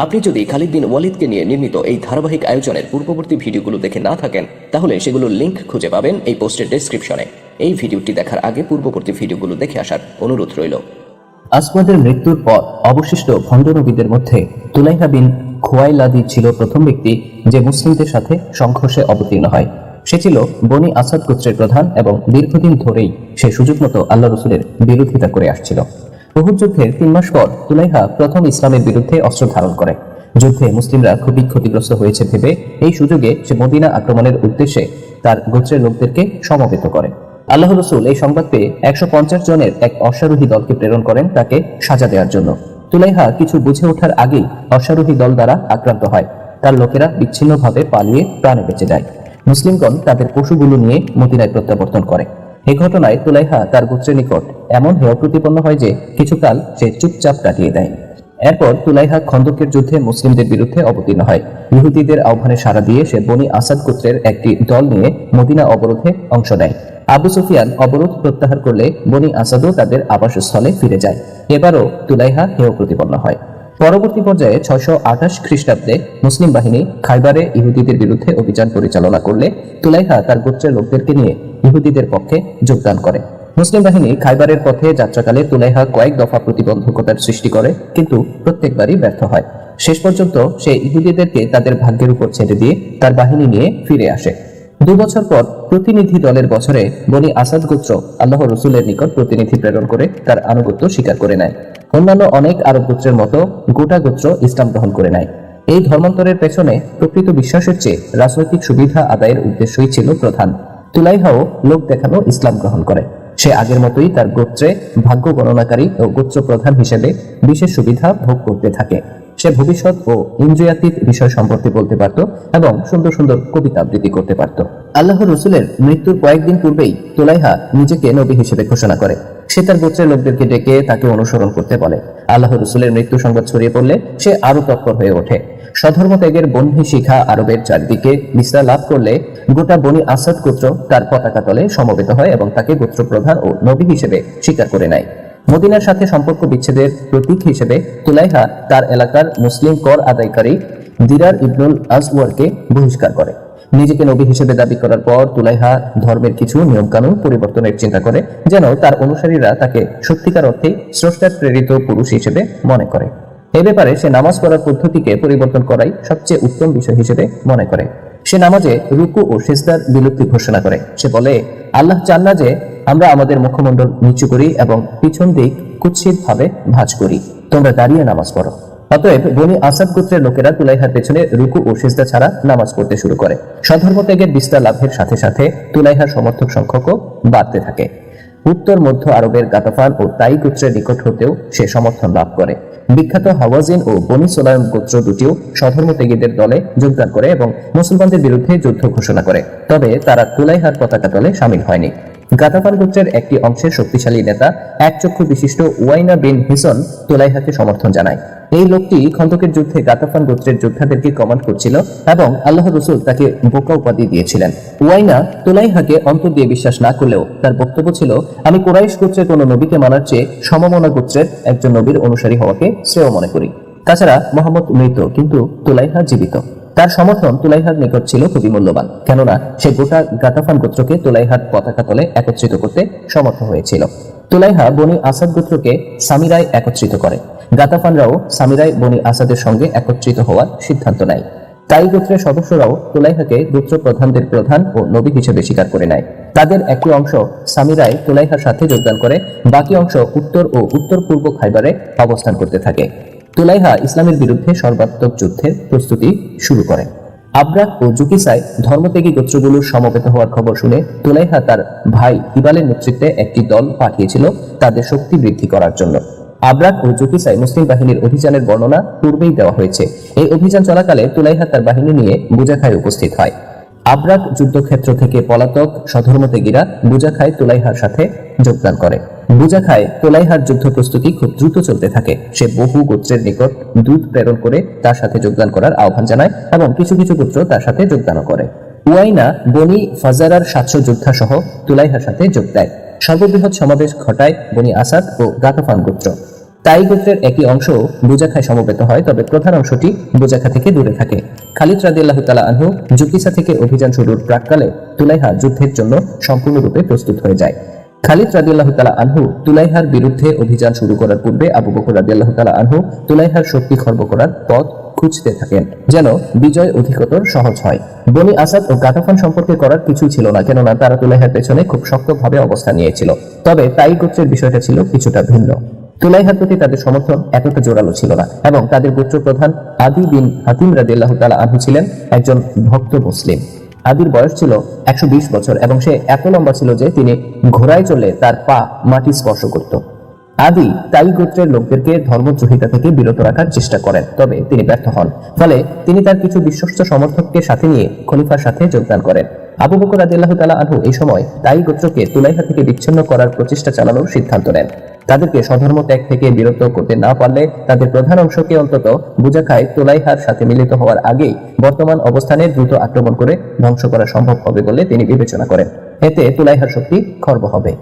আপনি যদি খালিদ বিন ওয়ালিদকে নিয়ে নির্মিত এই ধারাবাহিক আয়োজনের পূর্ববর্তী ভিডিওগুলো দেখে না থাকেন, তাহলে সেগুলোর লিংক খুঁজে পাবেন এই পোস্টের ডেসক্রিপশনে এই ভিডিওটি দেখার আগে পূর্ববর্তী ভিডিওগুলো দেখে আসার অনুরোধ রইল। আসওয়াদের মৃত্যুর পর অবশিষ্ট ভণ্ড নবীদের মধ্যে তুলাইহা বিন খোয়াইলাদি ছিল প্রথম ব্যক্তি যে মুসলিমদের সাথে সংঘর্ষে অবতীর্ণ হয়। সে ছিল বনি আসাদ গোত্রের প্রধান এবং দীর্ঘদিন ধরেই সে সুযোগ মতো আল্লাহ রসুলের বিরোধিতা করে আসছিল। বহু যুদ্ধের তিন মাস পর তুলাইহা প্রথম ইসলামের বিরুদ্ধে অস্ত্র ধারণ করে। যুদ্ধে মুসলিমরা খুবই ক্ষতিগ্রস্ত হয়েছে ভেবে এই সুযোগে সে মদিনা আক্রমণের উদ্দেশ্যে তার গোত্রের লোকদেরকে সমবেত করে। আল্লাহ রসুল এই সংবাদ পেয়ে একশো পঞ্চাশ জনের এক অশ্বারোহী দলকে প্রেরণ করেন তাকে সাজা দেওয়ার জন্য। তুলাইহা কিছু বুঝে ওঠার আগেই অশ্বারোহী দল দ্বারা আক্রান্ত হয়। তার লোকেরা বিচ্ছিন্নভাবে পালিয়ে প্রাণে বেঁচে যায়। মুসলিমগণ তাদের পশুগুলো নিয়ে মদিনায় প্রত্যাবর্তন করে। এই ঘটনায় তুলাইহা তার গোত্রের নিকট এমন হেয় প্রতিপন্ন হয় যে কিছুকাল সে চুপচাপ কাটিয়ে দেয়। এরপর তুলাইহা খন্দকের যুদ্ধে মুসলিমদের বিরুদ্ধে অবতীর্ণ হয়। ইহুদিদের আহ্বানে সাড়া দিয়ে সে বনি আসাদ গোত্রের একটি দল নিয়ে মদিনা অবরোধে অংশ নেয়। আবু সুফিয়ান অবরোধ প্রত্যাহার করলে বনি আসাদও তাদের আবাসস্থলে ফিরে যায়। এবারও তুলাইহা হেয় প্রতিপন্ন হয়। পরবর্তী পর্যায়ে ছয়শো আঠাশ খ্রিস্টাব্দে মুসলিম বাহিনী খাইবারে ইহুদিদের বিরুদ্ধে অভিযান পরিচালনা করলে তুলাইহা তার গোত্রের লোকদেরকে নিয়ে ইহুদিদের পক্ষে যোগদান করে। মুসলিম বাহিনী খাইবারের পথে যাত্রাকালে তুলাইহা কয়েক দফা প্রতিবন্ধকতার সৃষ্টি করে, কিন্তু প্রত্যেকবারই ব্যর্থ হয়। শেষ পর্যন্ত সে ইহুদিদেরকে তাদের ভাগ্যের উপর ছেড়ে দিয়ে তার বাহিনী নিয়ে ফিরে আসে। দু বছর পর প্রতিনিধি দলের বছরে বনি আসাদ গোত্র আল্লাহ রসুলের নিকট প্রতিনিধি প্রেরণ করে তার আনুগত্য স্বীকার করে নেয়। অন্যান্য অনেক আরব গোত্রের মতো গোটা গোত্র ইসলাম গ্রহণ করে নেয়। এই ধর্মান্তরের পেছনে প্রকৃত বিশ্বাসের চেয়ে রাজনৈতিক সুবিধা আদায়ের উদ্দেশ্যই ছিল প্রধান। তুলাইহাও লোক দেখানো ইসলাম গ্রহণ করে। সে আগের মতোই তার গোত্রে ভাগ্য গণনাকারী ও গোত্র প্রধান হিসেবে বিশেষ সুবিধা ভোগ করতে থাকে। সে ভবিষ্যৎ ও ইন্দ্রিয়াতীত বিষয় সম্পর্কে বলতে পারত এবং সুন্দর সুন্দর কবিতা আবৃত্তি করতে পারত। আল্লাহ রসুলের মৃত্যুর কয়েকদিন পূর্বেই তোলাইহা নিজেকে নবী হিসেবে ঘোষণা করে। সে তার গোত্রের লোকদেরকে ডেকে তাকে অনুসরণ করতে বলে। আল্লাহ রসুলের মৃত্যু সংবাদ ছড়িয়ে পড়লে সে আরও তৎপর হয়ে ওঠে। স্বধর্ম ত্যাগের বন্ধী শিখা আরবের চারদিকে বিস্তার লাভ করলে গোটা বনি আসাদ গোত্র তার পতাকা তলে সমবেত হয় এবং তাকে গোত্র প্রধান ও নবী হিসেবে স্বীকার করে নেয়। মদিনার সাথে সম্পর্ক বিচ্ছেদের প্রতীক হিসেবে তুলাইহা তার এলাকার মুসলিম কর আদায়কারী দিরার ইবনুল আজওয়ারকে বহিষ্কার করে। নিজেকে নবী হিসেবে দাবি করার পর তুলাইহা ধর্মের কিছু নিয়মকানুন পরিবর্তনের চিন্তা করে, যেন তার অনুসারীরা তাকে সত্যিকার অর্থে স্রষ্টার প্রেরিত পুরুষ হিসেবে মনে করে। এ ব্যাপারে সে নামাজ পড়ার পদ্ধতিকে পরিবর্তন করাই সবচেয়ে উত্তম বিষয় হিসেবে মনে করে। সে নামাজে রুকু ও সেজদার বিলুপ্তি ঘোষণা করে। সে বলে, আল্লাহ চান না যে আমরা আমাদের মুখমণ্ডল নিচু করি এবং পিছন দিক কুৎসিত ভাবে ভাঁজ করি। তোমরা দাঁড়িয়ে নামাজ পড়ো। অতএব বনি আসাদ গোত্রের লোকেরা তুলাইহার পেছনে রুকু ও সেজদা ছাড়া নামাজ পড়তে শুরু করে। স্বধর্ম ত্যাগের বিস্তার লাভের সাথে সাথে তুলাইহার সমর্থক সংখ্যকও বাড়তে থাকে। উত্তর, মধ্য আরবের গাতাফান ও তাই গোত্রের নিকট হতেও সে সমর্থন লাভ করে। বিখ্যাত হাওয়াজিন ও বনি সোলায়ম গোত্র দুটিও স্বধর্ম ত্যাগীদের দলে যোগদান করে এবং মুসলমানদের বিরুদ্ধে যুদ্ধ ঘোষণা করে। তবে তারা তুলাইহার পতাকা দলে সামিল হয়নি। গাতাফান গোত্রের একটি অংশের শক্তিশালী নেতা, এক চক্ষু বিশিষ্ট ওয়াইনা বিন হিসন তুলাইহাকে সমর্থন জানায়। এই লোকটি খন্দকের যুদ্ধে গাতাফান গোত্রের যোদ্ধাদেরকে কমান্ড করছিল এবং আল্লাহ রসুল তাকে বোকা উপাধি দিয়েছিলেন। ওয়াইনা তোলাইহাকে অন্তর দিয়ে বিশ্বাস না করলেও তার বক্তব্য ছিল, আমি কোরাইশ গোত্রের কোনো নবীকে মানার চেয়ে সমমনা গোত্রের একজন নবীর অনুসারী হওয়াকে শ্রেয় মনে করি। তাছাড়া মোহাম্মদ মৃত, কিন্তু তুলাইহা জীবিত। তার সমর্থন তুলাইহার নিকট ছিল খুবই মূল্যবান। কেননা সে গোটা গাতাফান গোত্রকে তুলাইহার পতাকা তলে একত্রিত করতে সমর্থ হয়েছিল। তুলাইহা বনি আসাদ গোত্রকে সামিরায় একত্রিত করে। গাতাফানরাও সামিরায় বনি আসাদের সঙ্গে একত্রিত হওয়ার সিদ্ধান্ত নেয়। তাই গোত্রের সদস্যরাও তুলাইহাকে গোত্র প্রধানদের প্রধান ও নবী হিসেবে স্বীকার করে নেয়। তাদের একটি অংশ সামিরায় তুলাইহার সাথে যোগদান করে, বাকি অংশ উত্তর ও উত্তর পূর্ব খাইবারে অবস্থান করতে থাকে। তুলাইহা ইসলামের বিরুদ্ধে সর্বাত্মক যুদ্ধের প্রস্তুতি শুরু করে আব্রাক ও জুকিসাই ধর্মত্যাগী গোত্রগুলোর সমবেত হওয়ার খবর শুনে তুলাইহা তার ভাই ইবালের নেতৃত্বে একটি দল পাঠিয়েছিল তাদের শক্তি বৃদ্ধি করার জন্য। আব্রাক ও জুকিসাই মুসলিম বাহিনীর অভিযানের বর্ণনা পূর্বেই দেওয়া হয়েছে। এই অভিযান চলাকালে তুলাইহা তার বাহিনী নিয়ে বুজাখায় উপস্থিত হয়। আব্রাক যুদ্ধক্ষেত্র থেকে পলাতক সধর্মত্যাগীরা বুজাখায় তুলাইহার সাথে যোগদান করে। বুজাখায় তোলাইহার যুদ্ধ প্রস্তুতি খুব দ্রুত চলতে থাকে। সে বহু গোত্রের নিকট দূত প্রেরণ করে তার সাথে যোগদান করার আহ্বান জানায় এবং কিছু কিছু গোত্র তার সাথে যোগদানও করে। উয়াইনা, বনি ফাজারার সাতশো যোদ্ধা সহ তুলাইহার সাথে যোগ দেয়। সর্ববৃহৎ সমাবেশ ঘটায় বনি আসাদ ও গাতাফান গোত্র। তাই গোত্রের একই অংশ বুজাখায় সমবেত হয়, তবে প্রধান অংশটি বুজাখা থেকে দূরে থাকে। খালিদ রাদিয়াল্লাহু তাআলা আনহু জুকিসা থেকে অভিযান শুরুর প্রাককালে তুলাইহা যুদ্ধের জন্য সম্পূর্ণরূপে প্রস্তুত হয়ে যায়। খালিদ রাদিয়াল্লাহু তাআলা আনহু তুলাইহার বিরুদ্ধে অভিযান শুরু করার পূর্বে আবু বকর রাদিয়াল্লাহু তাআলা আনহু তুলাইহার শক্তি খর্ব করার পথ খুঁজতে থাকেন, যেন বিজয় অধিকতর সহজ হয়। বনি আসাদ ও গাতাফান সম্পর্কে করার কিছুই ছিল না, কেননা তারা তুলাইহার পেছনে খুব শক্তভাবে অবস্থান নিয়েছিল। তবে তাই গোত্রের বিষয়টা ছিল কিছুটা ভিন্ন। তুলাইহার প্রতি তাদের সমর্থন এতটা জোরালো ছিল না এবং তাদের গোত্র প্রধান আদি বিন হাতিম রাদিল্লাহ তালা আনহু ছিলেন একজন ভক্ত মুসলিম। আদির বয়স ছিল একশো বিশ বছর এবং সে এত লম্বা ছিল যে তিনি ঘোড়ায় চলে তার পা মাটি স্পর্শ করত। আদি তাই গোত্রের লোকদেরকে ধর্মদ্রোহিতা থেকে বিরত রাখার চেষ্টা করেন, তবে তিনি ব্যর্থ হন। ফলে তিনি তার কিছু বিশ্বস্ত সমর্থককে সাথে নিয়ে খলিফার সাথে যোগদান করেন। আবু বকর আদিল্লাহ তালা আনহু এই সময় তাই গোত্রকে তুলাইহা থেকে বিচ্ছিন্ন করার প্রচেষ্টা চালানোর সিদ্ধান্ত নেন। তাদেরকে স্বধর্ম ত্যাগ থেকে বিরত করতে না পারলে তাদের প্রধান অংশকে অন্তত বুজাখায় তোলাইহার সাথে মিলিত হওয়ার আগেই বর্তমান অবস্থানে দ্রুত আক্রমণ করে ধ্বংস করা সম্ভব হবে বলে তিনি বিবেচনা করেন। এতে তুলাইহার শক্তি খর্ব হবে।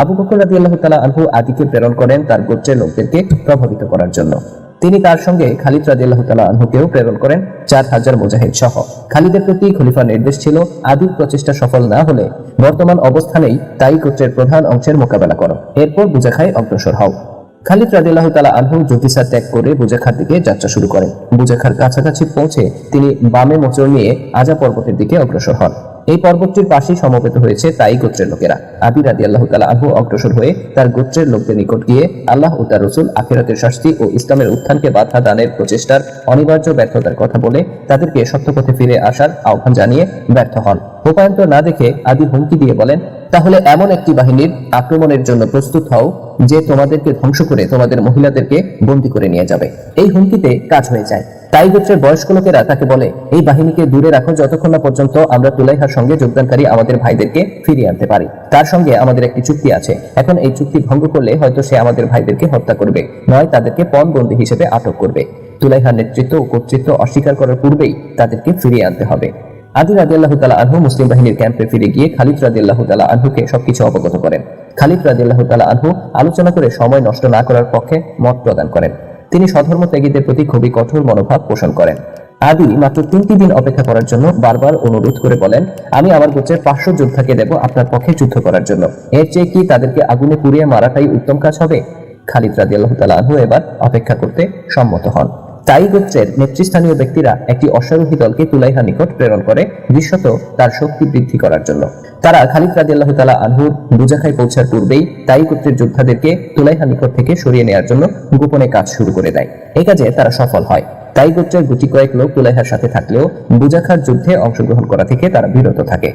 আবু বকর রাজি আল্লাহ তালা আনহু আদিকে প্রেরণ করেন তার গোত্রের লোকদেরকে প্রভাবিত করার জন্য। তিনি তার সঙ্গে খালিদ রাজি আল্লাহ তালা আনহুকেও প্রেরণ করেন চার হাজার মুজাহিদ সহ। খালিদের প্রতি খলিফার নির্দেশ ছিল আদির প্রচেষ্টা সফল না হলে বর্তমান অবস্থানেই তাই গোত্রের প্রধান অংশের মোকাবেলা করো। এরপর বুজাখায় অগ্রসর হও। খালিদ রাদিল্লাহ তালা আনহু জ্যোতিষা ত্যাগ করে বুজাখার দিকে যাত্রা শুরু করেন। বুজাখার কাছাকাছি পৌঁছে তিনি বামে মোচড় নিয়ে আজা পর্বতের দিকে অগ্রসর হন। এই পর্বতটির পাশেই সমবেত হয়েছে তাই গোত্রের লোকেরা। আবি রাদি আল্লাহ তালা আনহু অগ্রসর হয়ে তার গোত্রের লোকদের নিকট গিয়ে আল্লাহ ও তার রসুল আখিরাতের শাস্তি ও ইসলামের উত্থানকে বাধা দানের প্রচেষ্টার অনিবার্য ব্যর্থতার কথা বলে তাদেরকে সত্য পথে ফিরে আসার আহ্বান জানিয়ে ব্যর্থ হন। উপায়ন্তর না দেখে আদি হুমকি দিয়ে বলেন, তাহলে এমন একটি বাহিনীর আক্রমণের জন্য প্রস্তুত হও যে তোমাদেরকে ধ্বংস করে তোমাদের মহিলাদেরকে বন্দী করে নিয়ে যাবে। এই হুমকিতে কাজ হয়ে যায়। তাই গোত্রের বয়স্ক লোকেরা তাকে বলে, এই বাহিনীকে দূরে রাখো, যতক্ষণ না পর্যন্ত আমরা তুলাইহার সঙ্গে যোগদানকারী আমাদের ভাইদেরকে ফিরিয়ে আনতে পারি। তার সঙ্গে আমাদের একটি চুক্তি আছে। এখন এই চুক্তি ভঙ্গ করলে হয়তো সে আমাদের ভাইদেরকে হত্যা করবে, নয় তাদেরকে পণবন্দি হিসেবে আটক করবে। তুলাইহার নেতৃত্ব ও কর্তৃত্ব অস্বীকার করার পূর্বেই তাদেরকে ফিরিয়ে আনতে হবে। আদি রাজি আল্লাহ তালা আনহু মুসলিম বাহিনীর ক্যাম্পে ফিরে গিয়ে খালিদ রাজি আল্লাহ তালা আনহুকে সবকিছু অবগত করেন। খালিদ রাজি আল্লাহ তালা আনহু আলোচনা করে সময় নষ্ট না করার পক্ষে মত প্রদান করেন। তিনি স্বধর্ম ত্যাগীদের প্রতি খুবই কঠোর মনোভাব পোষণ করেন। আদি মাত্র তিনটি দিন অপেক্ষা করার জন্য বারবার অনুরোধ করে বলেন, আমি আমার গোত্রের পাঁচশো যোদ্ধাকে দেব আপনার পক্ষে যুদ্ধ করার জন্য। এর চেয়ে কি তাদেরকে আগুনে পুড়িয়ে মারাটাই উত্তম কাজ হবে? খালিদ রাজি আল্লাহ তালা আনহু এবার অপেক্ষা করতে সম্মত হন। তাই গোত্রের নেতৃস্থানীয় ব্যক্তিরা একটি অশ্বারোহী দলকে তুলাইহা নিকট প্রেরণ করে বিশ্বত তার শক্তি বৃদ্ধি করার জন্য। তারা খালিদ রাজিয়াল্লাহ তালা আনহুর বুজাখায় পৌঁছার পূর্বেই তাই গোত্রের যোদ্ধাদেরকে তুলাইহা নিকট থেকে সরিয়ে নেওয়ার জন্য গোপনে কাজ শুরু করে দেয়। এ কাজে তারা সফল হয়। তাই গোত্রের গুটি কয়েক লোক তুলাইহার সাথে থাকলেও বুজাখার যুদ্ধে অংশগ্রহণ করা থেকে তারা বিরত থাকে।